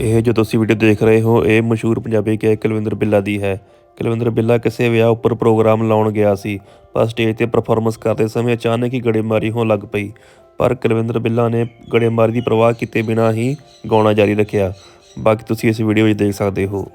ਇਹ ਜੋ ਤੁਸੀਂ ਵੀਡੀਓ ਦੇਖ ਰਹੇ ਹੋ, ਇਹ ਮਸ਼ਹੂਰ ਪੰਜਾਬੀ ਗਾਇਕ ਕੁਲਵਿੰਦਰ ਬਿੱਲਾ ਦੀ ਹੈ। ਕੁਲਵਿੰਦਰ ਬਿੱਲਾ ਕਿਸੇ ਵਿਆਹ ਉੱਪਰ ਪ੍ਰੋਗਰਾਮ ਲਾਉਣ ਗਿਆ ਸੀ, ਪਰ ਸਟੇਜ ਤੇ ਪਰਫਾਰਮੈਂਸ ਕਰਦੇ ਸਮੇਂ ਅਚਾਨਕ ਹੀ ਗੜੇਮਾਰੀ ਹੋਣ ਲੱਗ ਪਈ। ਪਰ ਕੁਲਵਿੰਦਰ ਬਿੱਲਾ ਨੇ ਗੜੇਮਾਰੀ ਦੀ ਪਰਵਾਹ ਕੀਤੇ ਬਿਨਾਂ ਹੀ ਗਾਉਣਾ ਜਾਰੀ ਰੱਖਿਆ। ਬਾਕੀ ਤੁਸੀਂ ਇਸ ਵੀਡੀਓ ਵਿੱਚ ਦੇਖ ਸਕਦੇ ਹੋ।